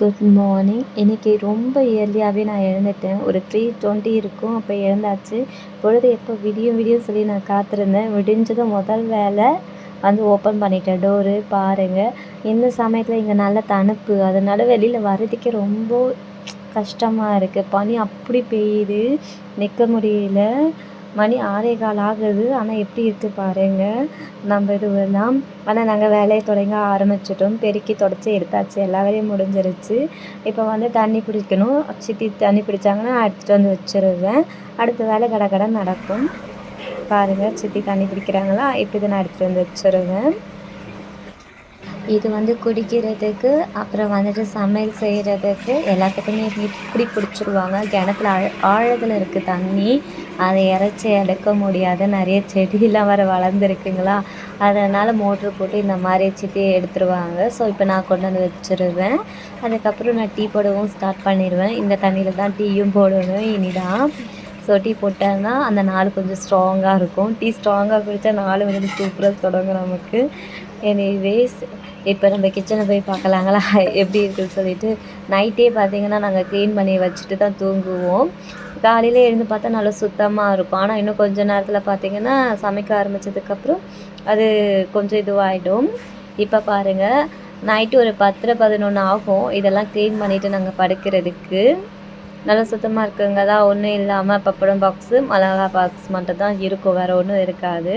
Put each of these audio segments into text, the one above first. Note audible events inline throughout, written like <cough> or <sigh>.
Good morning இன்றைக்கி ரொம்ப இயர்லியாகவே நான் எழுந்துட்டேன். ஒரு த்ரீ டுவெண்ட்டி இருக்கும். அப்போ எழுந்தாச்சு. பொழுது எப்போ விடியும் விடியும் சொல்லி நான் காத்திருந்தேன். விடிஞ்சதும் முதல் வேலை வந்து ஓப்பன் பண்ணிட்டேன். டோரு பாருங்கள் இந்த சமயத்தில் இங்கே நல்ல தணுப்பு அதனால் வெளியில் வர்றதுக்கே ரொம்ப கஷ்டமாக இருக்குது பனி அப்படி பெய்யுது. நிற்க முடியல. மணி ஆறே கால் ஆகுது. ஆனால் எப்படி இருக்குது பாருங்கள் நம்ம இதுவெல்லாம் ஆனால் நாங்கள் வேலையை தொடங்க ஆரம்பிச்சிட்டோம். பெருக்கி தொடச்சி எடுத்தாச்சு. எல்லா வேலையும் முடிஞ்சிருச்சு. இப்போ வந்து தண்ணி பிடிக்கணும். சித்தி தண்ணி பிடிச்சாங்கன்னா எடுத்துகிட்டு வந்து வச்சுருவேன். அடுத்த வேலை கடை கடை நடக்கும். பாருங்கள் சித்தி தண்ணி பிடிக்கிறாங்களா? இப்படி தான் நான் எடுத்துகிட்டு வந்து வச்சுருவேன். இது வந்து குடிக்கிறதுக்கு அப்புறம் வந்துட்டு சமையல் செய்கிறதுக்கு எல்லாத்துக்குமே இப்படி பிடிச்சிருவாங்க கிணத்துல ஆழ ஆழத்தில் இருக்குது தண்ணி. அதை இறச்சி எடுக்க முடியாது. நிறைய செடியெலாம் வர வளர்ந்துருக்குங்களா? அதனால் மோட்ரு போட்டு இந்த மாதிரி சித்தி எடுத்துருவாங்க. ஸோ இப்போ நான் கொண்டு வந்து வச்சுருவேன். அதுக்கப்புறம் நான் டீ போடவும் ஸ்டார்ட் பண்ணிடுவேன் இந்த தண்ணியில் தான் டீயும் போடணும் இனிதான். ஸோ டீ போட்டேன்னா அந்த நாள் கொஞ்சம் ஸ்ட்ராங்காக இருக்கும். டீ ஸ்ட்ராங்காக குடித்தா நாள் வந்து சூப்பராக தொடங்கும் நமக்கு. எனிவேஸ் இப்போ நம்ம கிச்சனை போய் பார்க்கலாங்களா <laughs> எப்படி இருக்குன்னு சொல்லிட்டு நைட்டே பார்த்தீங்கன்னா நாங்கள் க்ளீன் பண்ணி வச்சுட்டு தான் தூங்குவோம். காலையில் எழுந்து பார்த்தா நல்லா சுத்தமாக இருக்கும். ஆனால் இன்னும் கொஞ்சம் நேரத்தில் பார்த்தீங்கன்னா சமைக்க ஆரம்பித்ததுக்கப்புறம் அது கொஞ்சம் இதுவாகிடும் இப்போ பாருங்கள் நைட்டு ஒரு பத்தரை பதினொன்று ஆகும். இதெல்லாம் க்ளீன் பண்ணிவிட்டு நாங்கள் படுக்கிறதுக்கு. நல்லா சுத்தமாக இருக்குங்களா? ஒன்றும் இல்லாமல் பப்படம் பாக்ஸு மிளகா பாக்ஸ் மட்டும் தான் இருக்கும். வேறு ஒன்றும் இருக்காது.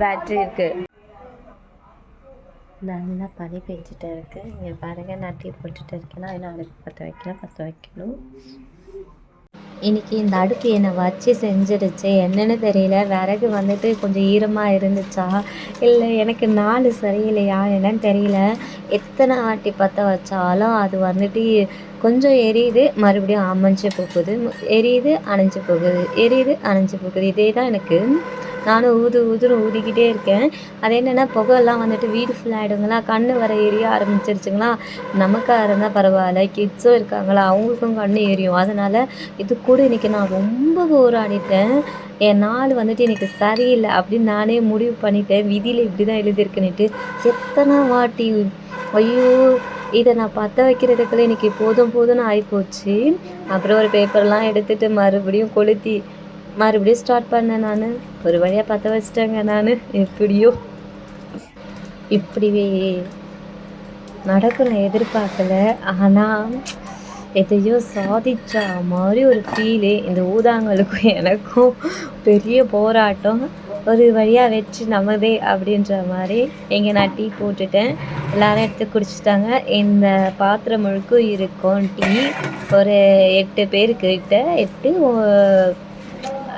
பேட்ரி இருக்குது நல்லா பனி பெஞ்சிட்டே இருக்கு இங்கே பாருங்கள் நான் டீ போட்டுட்டு இருக்கேன்னா இன்னும் அடுப்பு பற்ற வைக்கலாம் பற்ற வைக்கணும். இன்றைக்கி இந்த அடுப்பு என்னை வச்சு செஞ்சிருச்சு என்னென்னு தெரியல. விறகு வந்துட்டு கொஞ்சம் ஈரமாக இருந்துச்சா? இல்லை எனக்கு நாள் சரியில்லையா என்னன்னு தெரியல. எத்தனை ஆட்டி பற்ற வச்சாலும் அது வந்துட்டு கொஞ்சம் எரியுது. மறுபடியும் அமைஞ்சு போகுது. எரியுது அணைஞ்சு போகுது. எரியுது அணைஞ்சு போகுது. இதே தான் எனக்கு நானும் ஊது ஊதுன்னு ஊதிக்கிட்டே இருக்கேன். அது என்னென்னா புகையெல்லாம் வந்துட்டு வீடு ஃபுல்லாகிடுங்களா கண் வர எரிய ஆரம்பிச்சிருச்சுங்களா? நமக்காக இருந்தால் பரவாயில்ல. கிட்ஸும் இருக்காங்களா? அவங்களுக்கும் கண் எரியும். அதனால் இது கூட இன்றைக்கி நான் ரொம்ப போராடிட்டேன் என் நாள் வந்துட்டு எனக்கு சரியில்லை அப்படின்னு நானே முடிவு பண்ணிட்டேன். விதியில் இப்படி தான் எழுதியிருக்குன்னுட்டு எத்தனை வாட்டி ஐயோ இதை நான் பற்ற வைக்கிறதுக்குள்ளே இன்றைக்கி போதும் போதும்னு ஆகிப்போச்சு அப்புறம் ஒரு பேப்பர்லாம் எடுத்துகிட்டு மறுபடியும் கொளுத்தி மறுபடியும் ஸ்டார்ட் பண்ணேன் நான். ஒரு வழியாக பற்ற வச்சிட்டேங்க நான். எப்படியோ. இப்படிவே நடக்கும் எதிர்பார்க்கல. ஆனால் எதையோ சாதிச்ச மாதிரி ஒரு ஃபீலு இந்த ஊதாங்களுக்கும் எனக்கும். பெரிய போராட்டம். ஒரு வழியாக வெற்றி நமதே அப்படின்ற மாதிரி இங்கே நான் டீ போட்டுட்டேன். எல்லோரும் எடுத்து குடிச்சிட்டாங்க. இந்த பாத்திரம் முழுக்கும் இருக்கும் டீ. ஒரு எட்டு பேருக்கிட்ட எட்டு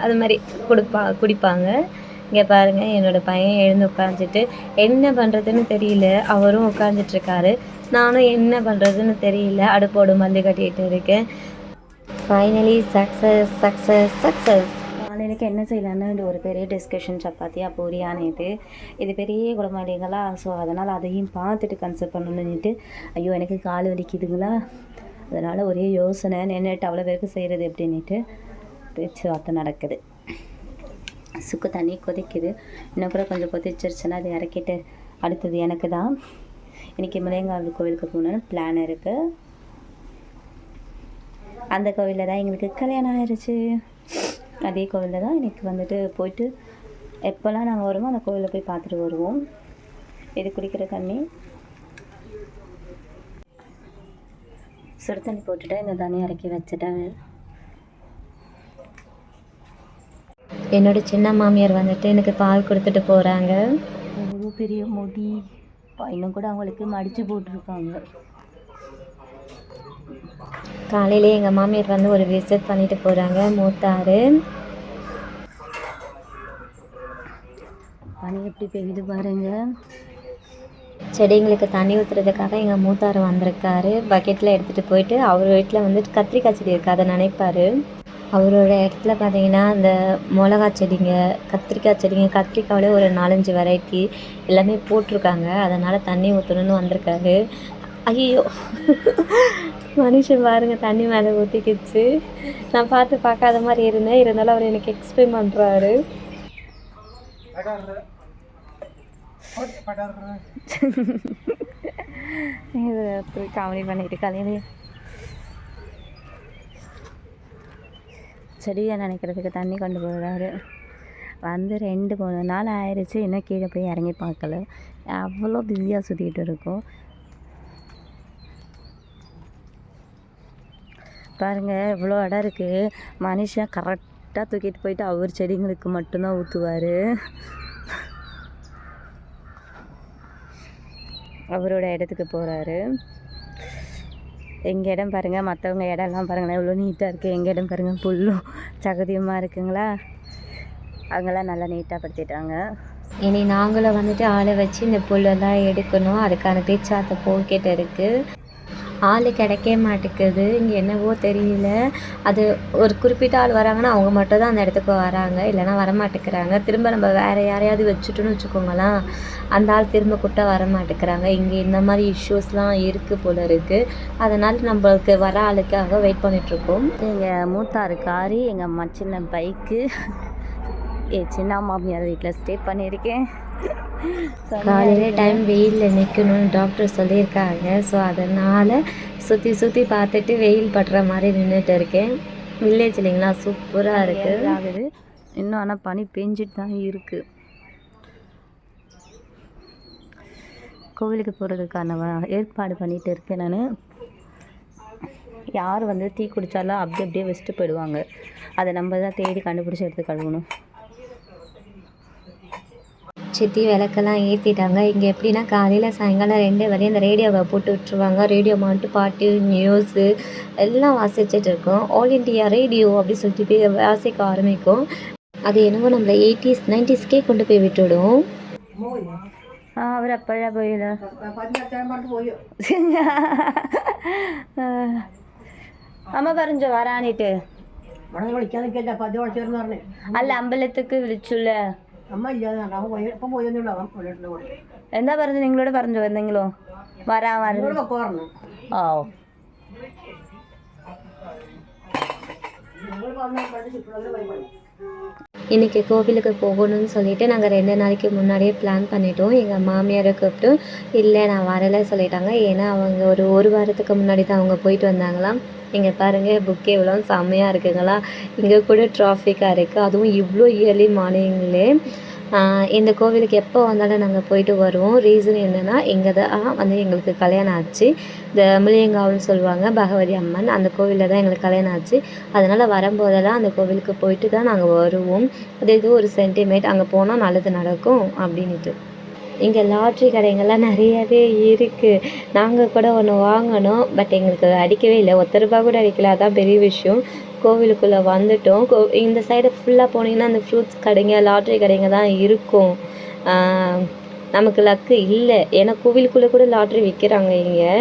அது மாதிரி கொடுப்பா குடிப்பாங்க. இங்கே பாருங்கள் என்னோடய பையன் எழுந்து உட்காந்துட்டு என்ன பண்ணுறதுன்னு தெரியல அவரும் உட்காந்துட்ருக்காரு நானும் என்ன பண்ணுறதுன்னு தெரியல அடுப்போடு மல்லி கட்டிகிட்டு இருக்கேன். ஃபைனலி சக்ஸஸ் சக்ஸஸ் சக்ஸஸ் எனக்கு என்ன செய்யலான்னு ஒரு பெரிய டிஸ்கஷன் சப்பாத்தியா பூரியானேட்டு இது. பெரிய குடும்பம் இல்லைங்களா ஸோ அதனால் அதையும் பார்த்துட்டு கன்சல்ட் பண்ணணுன்னுட்டு ஐயோ எனக்கு கால் வலிக்குதுங்களா? அதனால் ஒரே யோசனை நின்றுட்டு அவ்வளோ பேருக்கு செய்கிறது எப்படின்னுட்டு பேச்சுவார்த்தை நடக்குது. சுக்கு தண்ணி கொதிக்குது. இன்னும் கூட கொஞ்சம் கொதிச்சிருச்சுன்னா அதை இறக்கிட்டு அடுத்தது எனக்கு தான். இன்றைக்கி முனையங்காவல் கோவிலுக்கு போகணுன்னு பிளான் இருக்குது அந்த கோவிலில் தான் எங்களுக்கு கல்யாணம் ஆயிடுச்சு அதே கோவிலில் தான் எனக்கு வந்துட்டு போயிட்டு எப்போல்லாம் நாங்கள் வருவோம் அந்த கோவிலில் போய் பார்த்துட்டு வருவோம். இது குடிக்கிற தண்ணி. சுடு தண்ணி போட்டுட்டு இந்த தண்ணி இறக்கி வச்சுட்டேன். என்னோடய சின்ன மாமியார் வந்துட்டு எனக்கு பால் கொடுத்துட்டு போகிறாங்க அவ்வளோ பெரிய முடி இன்னும் கூட அவங்களுக்கு மடித்து போட்டிருக்காங்க. காலையிலே எங்கள் மாமியார் வந்து ஒரு விசிட் பண்ணிட்டு போகிறாங்க மூத்தாறு. பனி எப்படி பெய்யுது பாருங்க. செடிங்களுக்கு தண்ணி ஊற்றுறதுக்காக எங்கள் மூத்தார் வந்திருக்காரு. பக்கெட்டில் எடுத்துகிட்டு போயிட்டு அவர் வீட்டில் வந்துட்டு கத்திரிக்காய் செடி இருக்குது அதை நினைப்பார். அவரோட இடத்துல பார்த்தீங்கன்னா அந்த மிளகா செடிங்க கத்திரிக்காய் செடிங்க கத்திரிக்காவிலே ஒரு நாலஞ்சு வெரைட்டி எல்லாமே போட்டிருக்காங்க. அதனால் தண்ணி ஊற்றணுன்னு வந்திருக்காரு. ஐயோ மனுஷன் பாருங்க தண்ணி மேலே ஊற்றிக்கிச்சு நான் பார்த்து பார்க்காத மாதிரி இருந்தேன். இருந்தாலும் அவர் எனக்கு எக்ஸ்பிளைன் பண்ணுறாரு காமெடி பண்ணிட்டு காலையிலே செடியை நினைக்கிறதுக்கு தண்ணி கொண்டு போகிறாரு வந்து ரெண்டு மூணு நாள் ஆயிடுச்சு இன்னும் கீழே போய் இறங்கி பார்க்கல. அவ்வளோ பிஸியாக சுற்றிக்கிட்டு இருக்கோம். பாருங்கள் இவ்வளோ இடம் இருக்குது மனுஷன் கரெக்டாக தூக்கிட்டு போயிட்டு அவர் செடிங்களுக்கு மட்டும்தான் ஊற்றுவார் அவரோட இடத்துக்கு போகிறாரு எங்கள் இடம் பாருங்கள் மற்றவங்க இடம்லாம் பாருங்களேன் எவ்வளோ நீட்டாக இருக்குது எங்கள் இடம் பாருங்கள் புல்லும் சகதியுமாக இருக்குங்களா? அவங்களாம் நல்லா நீட்டாக படுத்திட்டாங்க. இனி நாங்களும் வந்துட்டு ஆளை வச்சு இந்த புல்லெல்லாம் எடுக்கணும். அதுக்கான பேச்சாத்த போக்கிட்டு இருக்குது ஆள் கிடைக்கவே மாட்டேங்குது. இங்கே என்னவோ தெரியல. அது ஒரு குறிப்பிட்ட ஆள் வராங்கன்னா அவங்க மட்டும் தான் அந்த இடத்துக்கு வராங்க. இல்லைன்னா வரமாட்டேங்கிறாங்க திரும்ப நம்ம வேறு யாரையாவது வச்சுட்டோன்னு வச்சுக்கோங்களேன். அந்த ஆள் திரும்ப கூட்ட வரமாட்டேங்கிறாங்க இங்கே இந்த மாதிரி இஷ்யூஸ்லாம் இருக்குது போல இருக்குது அதனால் நம்மளுக்கு வர ஆளுக்காக வெயிட் பண்ணிகிட்ருக்கோம் எங்கள் மூத்தாரு காரி எங்கள் மச்சின பைக்கு என் சின்ன மாமியார் வீட்டில் ஸ்டே பண்ணியிருக்கேன். காலையில் டைம் வெயிலில் நிற்கணும்னு டாக்டர் சொல்லியிருக்காங்க. ஸோ அதனால் சுற்றி சுற்றி பார்த்துட்டு வெயில் படுற மாதிரி நின்றுட்டு இருக்கேன். வில்லேஜ் இல்லைங்களா? சூப்பராக இருக்குது ஆகுது. இன்னும் ஆனால் பனி பெஞ்சிட்டு தான் இருக்குது கோவிலுக்கு போகிறதுக்கான ஏற்பாடு பண்ணிட்டு இருக்கேன் நான். யார் வந்து டீ குடித்தாலும் அப்படி அப்படியே வச்சுட்டு போயிடுவாங்க. அதை நம்ம தான் தேடி கண்டுபிடிச்சி எடுத்து கழுவணும். சித்தி விளக்கெல்லாம் ஏற்றிட்டாங்க இங்கே எப்படின்னா காலையில் சாயங்காலம் ரெண்டு வரையும் இந்த ரேடியோவை போட்டு விட்டுருவாங்க ரேடியோ மாட்டு பாட்டு நியூஸு எல்லாம் வாசிச்சுட்டு இருக்கோம் ஆல் இண்டியா ரேடியோ அப்படி சொல்லிட்டு போய் வாசிக்க ஆரம்பிக்கும் அது என்னவோ நம்மளை எயிட்டிஸ் நைன்டிஸ்க்கே கொண்டு போய் விட்டுடும் ആ അവരപ്പോഴാ പോയില്ല അമ്മ പറഞ്ഞോ വരാനിട്ട് ഇവിടെ വിളിക്കാൻ നിൽക്കല്ല അപ്പൊ അത് വിളിച്ചേർന്ന് പറഞ്ഞേ അല്ല അമ്പലത്തേക്ക് വിളിച്ചുല്ല അമ്മ ഇല്ലാതെ അവൻ പോയി ഇപ്പം പോയെന്നുള്ള അവൻ വീട്ടിൻ്റെ കൂടെ എന്താ പറഞ്ഞു നിങ്ങളോട് പറഞ്ഞോ എന്തെങ്കിലും വരാൻ എന്നോട് പറഞ്ഞു ഒക്കെ പറഞ്ഞു ഓ നിങ്ങൾ പറഞ്ഞ ചുറ്റുള്ള പരിപാടി இன்றைக்கி கோவிலுக்கு போகணும்னு சொல்லிட்டு நாங்கள் ரெண்டு நாளைக்கு முன்னாடியே பிளான் பண்ணிட்டோம் எங்கள் மாமியாரை கூப்பிட்டு இல்லை நான் வரலை சொல்லிட்டாங்க ஏன்னா அவங்க ஒரு ஒரு வாரத்துக்கு முன்னாடி தான் அவங்க போயிட்டு வந்தாங்களாம் இங்கே பாருங்கள் புக்கே இவ்வளோ செம்மையாக இருக்குங்களா? இங்கே கூட டிராஃபிக்காக இருக்குது அதுவும் இவ்வளோ இயர்லி மார்னிங்லே இந்த கோவிலுக்கு எப்போ வந்தாலும் நாங்கள் போயிட்டு வருவோம். ரீசன் என்னென்னா இங்கே தான் வந்து எங்களுக்கு கல்யாணம் ஆச்சு. இந்த முளியங்காவுன்னு சொல்லுவாங்க பகவதி அம்மன் அந்த கோவிலில் தான் எங்களுக்கு கல்யாணம் ஆச்சு. அதனால் வரும்போதெல்லாம் அந்த கோவிலுக்கு போயிட்டு தான் நாங்கள் வருவோம். அது ஏதோ ஒரு சென்டிமேட் அங்கே போனால் நல்லது நடக்கும் அப்படின்ட்டு இங்கே லாட்ரி கடைங்கள்லாம் நிறையவே இருக்குது நாங்கள் கூட ஒன்று வாங்கினோம் பட் எங்களுக்கு அடிக்கவே இல்லை. ஒத்த ரூபா கூட அடிக்கல. அதான் பெரிய விஷயம். கோவிலுக்குள்ளே வந்துட்டோம். கோ இந்த சைடு ஃபுல்லாக போனீங்கன்னா அந்த ஃப்ரூட்ஸ் கடைங்க லாட்ரி கடைங்க தான் இருக்கும். நமக்கு லக்கு இல்லை. ஏன்னா கோவிலுக்குள்ளே கூட லாட்ரி விற்கிறாங்க இங்கே.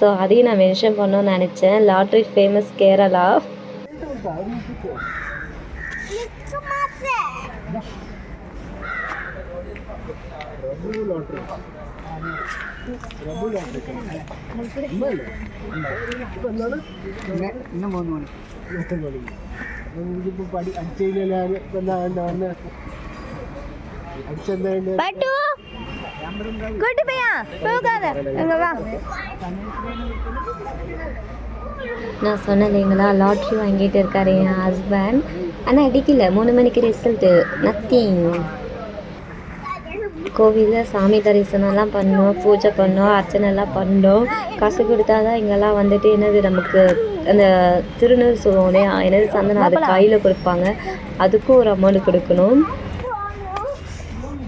ஸோ அதையும் நான் மென்ஷன் பண்ணணும்னு நினச்சேன். Lottery famous Kerala. ഇന്നും മൂന്ന് മണി ഇതിപ്പോ പടി അടിച്ചതിൽ എന്താ എന്താ വന്ന് അടിച്ചെന്താ பட்டு கூட்டு பையா போகாத அங்க வா நான் சொன்னேன் இல்லைங்களா லாட்ரி வாங்கிட்டு இருக்காரு என் ஹஸ்பண்ட் ஆனால் அடிக்கல மூணு மணிக்கு ரிசல்ட்டு நத்திங் கோவிலில் சாமி தரிசனம்லாம் பண்ணோம் பூஜை பண்ணோம் அர்ச்சனைலாம் பண்ணோம். காசு கொடுத்தா தான் இங்கெல்லாம் வந்துட்டு என்னது நமக்கு அந்த திருநூறு சொல்லுவோம் இல்லையா? என்னது சந்தனம் அது கையில் கொடுப்பாங்க. அதுக்கும் ஒரு அமௌண்ட் கொடுக்கணும்.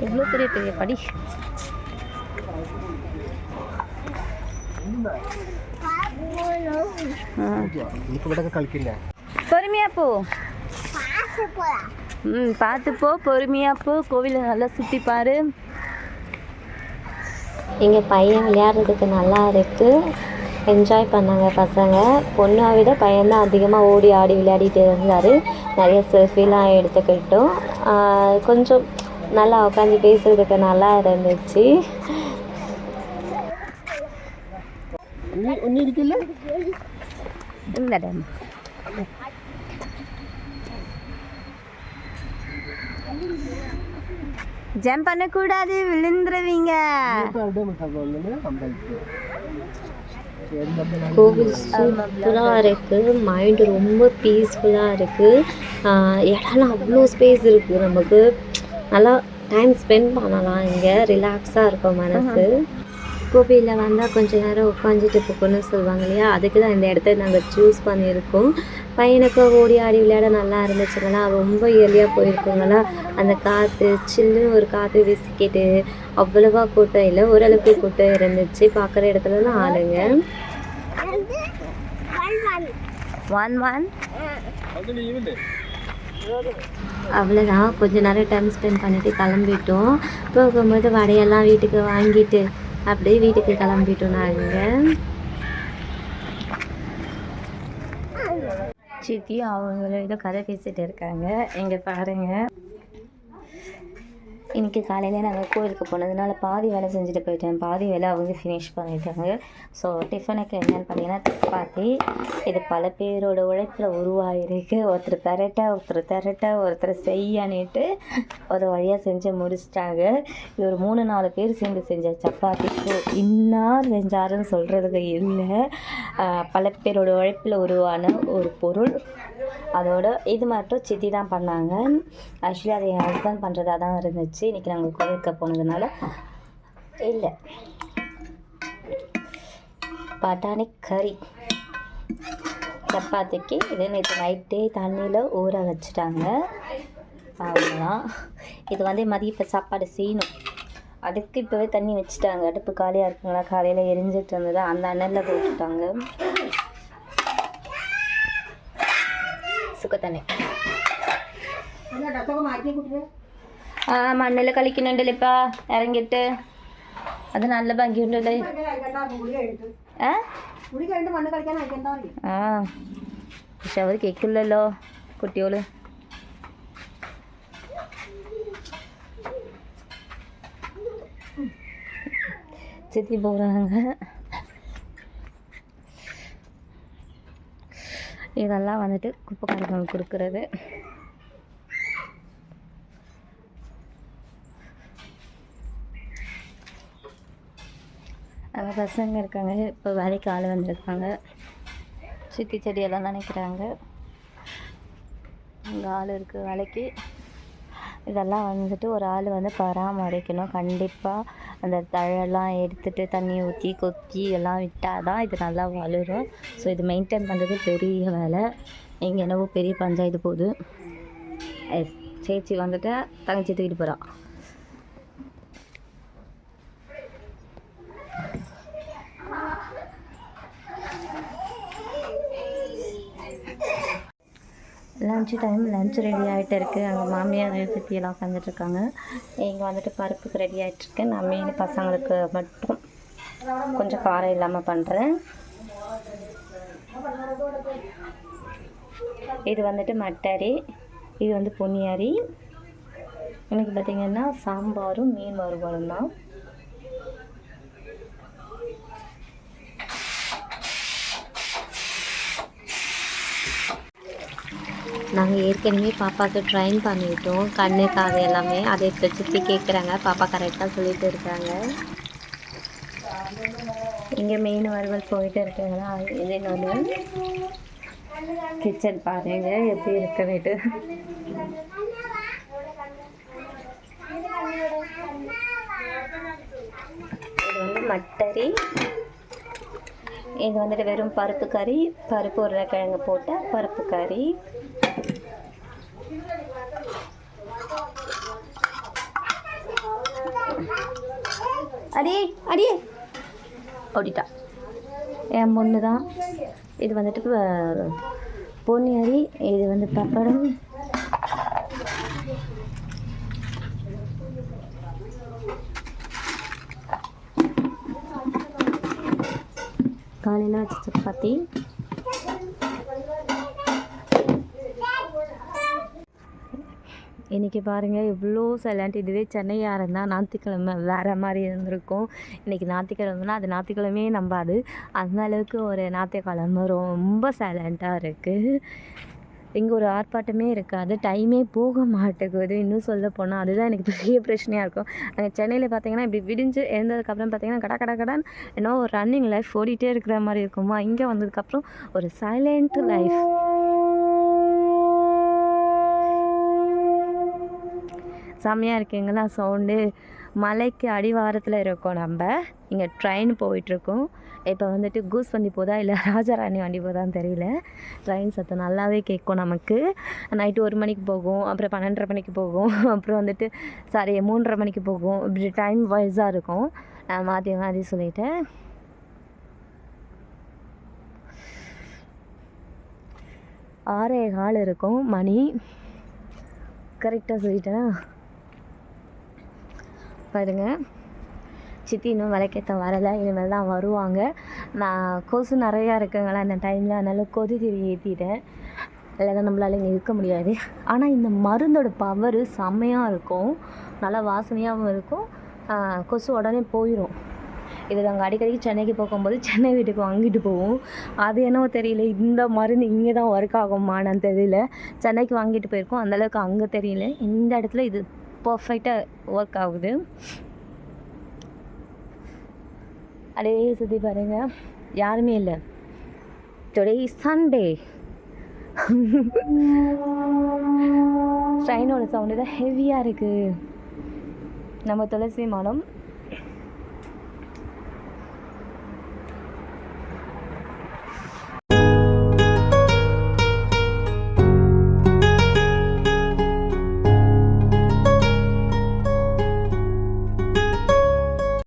எவ்வளோ பெரிய பெரிய படி? பொறுமையா போ. ம் பார்த்து போ பொறுமையாக போ. கோவில நல்லா சுத்தி பாரு. எங்கள் பையன் விளையாடுறதுக்கு நல்லா இருக்குது என்ஜாய் பண்ணாங்க பசங்க. பொண்ணை விட பையன்தான் அதிகமாக ஓடி ஆடி விளையாடிட்டு இருந்தார். நிறைய செல்ஃபிலாம் எடுத்துக்கிட்டோம். கொஞ்சம் நல்லா உட்காந்து பேசுகிறதுக்கு நல்லா இருந்துச்சு. இருக்குல்ல? ஜம்ப் பண்ணக்கூடாது விழுந்துருவீங்க. கோவில் சூப்பராக இருக்குது மைண்டு ரொம்ப பீஸ்ஃபுல்லாக இருக்குது இடம்லாம் அவ்வளோ ஸ்பேஸ் இருக்குது நமக்கு. நல்லா டைம் ஸ்பெண்ட் பண்ணலாம் இங்கே ரிலாக்ஸாக இருக்கும் மனசு. கோபியில் வந்தால் கொஞ்சம் நேரம் உட்காந்துட்டு போகணும்னு சொல்லுவாங்க இல்லையா? அதுக்கு தான் இந்த இடத்த நாங்கள் சூஸ் பண்ணியிருக்கோம். பையனுக்கு ஓடி ஆடி விளையாட நல்லா இருந்துச்சுங்களா? ரொம்ப இயர்லியாக போயிருக்குங்களா? அந்த காற்று சில்லுன்னு ஒரு காற்று வீசிக்கிட்டு அவ்வளோவா கூட்டம் இல்லை. ஓரளவுக்கு கூட்டம் இருந்துச்சு. பார்க்குற இடத்துலலாம் ஆளுங்க. ஒன் ஒன் அவ்வளோதான் கொஞ்ச நேரம் டைம் ஸ்பெண்ட் பண்ணிட்டு கிளம்பிட்டோம். போகும்போது வடையெல்லாம் வீட்டுக்கு வாங்கிட்டு அப்படியே வீட்டுக்கு கிளம்பிட்டோம் நாங்கள் சித்தி அவங்களும் ஏதோ கதை பேசிட்டு இருக்காங்க. இங்கே பாருங்க. இன்னைக்கு காலையில் நாங்கள் கோயிலுக்கு போனதுனால பாதி வேலை செஞ்சுட்டு போயிட்டேன். பாதி வேலை அவங்க ஃபினிஷ் பண்ணிட்டாங்க. ஸோ டிஃபனுக்கு என்னென்னு பார்த்தீங்கன்னா சப்பாத்தி. இது பல பேரோட உழைப்பில் உருவாகிருக்கு ஒருத்தர் பெரட்ட ஒருத்தர் திரட்ட ஒருத்தர் செய்யணிட்டு ஒரு வழியாக செஞ்சு முடிச்சிட்டாங்க. இது ஒரு மூணு நாலு பேர் சேர்ந்து செஞ்ச சப்பாத்தி. ஸோ இன்னார் செஞ்சாருன்னு சொல்கிறதுக்கு இல்லை. பல பேரோட உழைப்பில் உருவான ஒரு பொருள். அதோட இது மட்டும் சித்தி தான் பண்ணாங்க. ஆக்சுவலி அது என் ஹஸ்பண்ட் பண்ணுறதா தான் இருந்துச்சு. இன்றைக்கி நாங்கள் கோவிலுக்கு போனதுனால. இல்லை. பட்டாணி கறி. சப்பாத்திக்கு இது நேற்று நைட்டே தண்ணியில் ஊற வச்சுட்டாங்க. அவ்வளோதான் இது வந்து மதியம் இப்போ சாப்பாடு செய்யணும். அதுக்கு இப்போவே தண்ணி வச்சுட்டாங்க. அடுப்பு காலியாக இருக்குங்களா? காலையில் எரிஞ்சிட்டு இருந்தது. அந்த அண்ணனில் போட்டுட்டாங்க. ഒക്കെ തന്നെ ആ മണ്ണിൽ കളിക്കുന്നുണ്ടല്ലോ ഇപ്പൊ. ഇറങ്ങിട്ട് അത് നല്ല ഭംഗിയുണ്ടല്ലേ ഏ? ആ. പക്ഷെ അവർ കേക്കില്ലല്ലോ കുട്ടികൾ. ചെത്തി പോറാങ്ക இதெல்லாம் வந்துட்டு குப்பைக்காரங்களுக்கு கொடுக்குறது. அங்கே பசங்க இருக்காங்க. இப்போ வேலைக்கு ஆள் வந்திருக்காங்க. சுற்றி செடியெல்லாம் நினைக்கிறாங்க. அங்கே ஆள் இருக்குது வேலைக்கு. இதெல்லாம் வந்துட்டு ஒரு ஆள் வந்து பராமரிக்கணும். கண்டிப்பாக அந்த தழையெல்லாம் எடுத்துகிட்டு தண்ணி ஊற்றி கொத்தி எல்லாம் விட்டால் தான் இது நல்லா வளரும். ஸோ இது மெயின்டைன் பண்ணுறது பெரிய வேலை. இங்கே என்னவோ பெரிய பஞ்சாயத்து போகுது எஸ் சேச்சி வந்துட்டு தங்கச்சி தூக்கிட்டு போகிறா லன்ச் டைம் லன்ச் ரெடி ஆகிட்டு இருக்கு. அங்கே மாமியார் சுற்றியெல்லாம் உட்காந்துட்ருக்காங்க இங்கே வந்துட்டு பருப்புக்கு ரெடி ஆகிட்டுருக்கு நான் மீன் பசங்களுக்கு மட்டும் கொஞ்சம் காரம் இல்லாமல் பண்ணுறேன் இது வந்துட்டு மட்டரி இது வந்து பொன்னியாரி எனக்கு பார்த்தீங்கன்னா சாம்பாரும் மீன் வறுவலும் தான். நாங்கள் ஏற்கனவே பாப்பாவுக்கு ட்ரைன் பண்ணிட்டோம். கண்ணு காது எல்லாமே அதை இப்போ சுற்றி கேட்குறாங்க பாப்பா கரெக்டாக சொல்லிட்டு இருக்காங்க. இங்கே மெயின் வறுவல் போயிட்டு இருக்காங்களா இது இன்னொன்று கிச்சன் பாருங்க. எப்படி இருக்குன்னுட்டு இது வந்து மட்டரி இது வந்துட்டு வெறும் பருப்பு கறி பருப்பு உருளைக்கிழங்கு போட்ட பருப்பு கறி. அடி அடி ஓடிட்டா. என் பொண்ணு தான் இது வந்துட்டு பொன்னி அரி இது வந்து பப்படம். காலையில் வச்ச சப்பாத்தி. இன்றைக்கி பாருங்கள் இவ்வளோ சைலண்ட் இதுவே சென்னையாக இருந்தால் ஞாயிற்றுக்கிழமை வேறு மாதிரி இருந்திருக்கும். இன்றைக்கி ஞாயிற்றுக்கிழமைனா அது ஞாயிற்றுக்கிழமையே நம்பாது. அந்த அளவுக்கு ஒரு ஞாயிற்றுக்கிழமை ரொம்ப சைலண்ட்டாக இருக்குது இங்கே ஒரு ஆர்ப்பாட்டமே இருக்காது. டைமே போக மாட்டேங்குது. இன்னும் சொல்ல போனால் அதுதான் எனக்கு பெரிய பிரச்சனையாக இருக்கும். அங்கே சென்னையில் பார்த்தீங்கன்னா இப்படி விடிஞ்சு எழுந்ததுக்கப்புறம் பார்த்தீங்கன்னா கட கட கடன் ஏன்னா ஒரு ரன்னிங் லைஃப் ஓடிட்டே இருக்கிற மாதிரி இருக்குமா? இங்கே வந்ததுக்கப்புறம் ஒரு சைலண்ட் லைஃப் செம்மையாக இருக்குங்களா சவுண்டு மலைக்கு அடிவாரத்தில் இருக்கோம் நம்ம. இங்கே ட்ரெயின் போயிட்டுருக்கோம். இப்போ வந்துட்டு கூஸ் வண்டி போதா இல்லை ராஜாராணி வண்டி போதான்னு தெரியல. ட்ரெயின் சத்தம் நல்லாவே கேட்கும் நமக்கு. நைட்டு ஒரு மணிக்கு போகும் அப்புறம் பன்னெண்டரை மணிக்கு போகும். <laughs> அப்புறம் வந்துட்டு சாரி மூன்றரை மணிக்கு போகும். இப்படி டைம் வைஸாக இருக்கும். நான் மாற்றி மாற்றி சொல்லிட்டேன். ஆறே கால் இருக்கும் மணி. கரெக்டாக சொல்லிட்டேன்னா பாருங்க. சித்தி இன்னும் விளக்கேற்ற வரலை. இனிமேல் தான் வருவாங்க. நான் கொசு நிறையா இருக்குங்களா அந்த டைமில் அதனால் கொதி திரி ஏற்றிட்டேன் இல்லைன்னா நம்மளால இங்கே இருக்க முடியாது. ஆனால் இந்த மருந்தோட பவர் செம்மையாக இருக்கும். நல்லா வாசனையாகவும் இருக்கும். கொசு உடனே போயிடும் இது நாங்கள் அடிக்கடி சென்னைக்கு போகும்போது சென்னை வீட்டுக்கு வாங்கிட்டு போவோம். அது என்னவோ தெரியல. இந்த மருந்து இங்கே தான் ஒர்க் ஆகுமான்னு தெரியல. சென்னைக்கு வாங்கிட்டு போயிருக்கோம். அந்தளவுக்கு அங்கே தெரியல. இந்த இடத்துல இது பர்ஃபெக்டாக ஒர்க் ஆகுது. அதே சுற்றி பாருங்க. யாருமே இல்லை. டுடே சண்டே ட்ரெயினோட சவுண்டு தான் ஹெவியாக இருக்குது நம்ம துளசி மலம்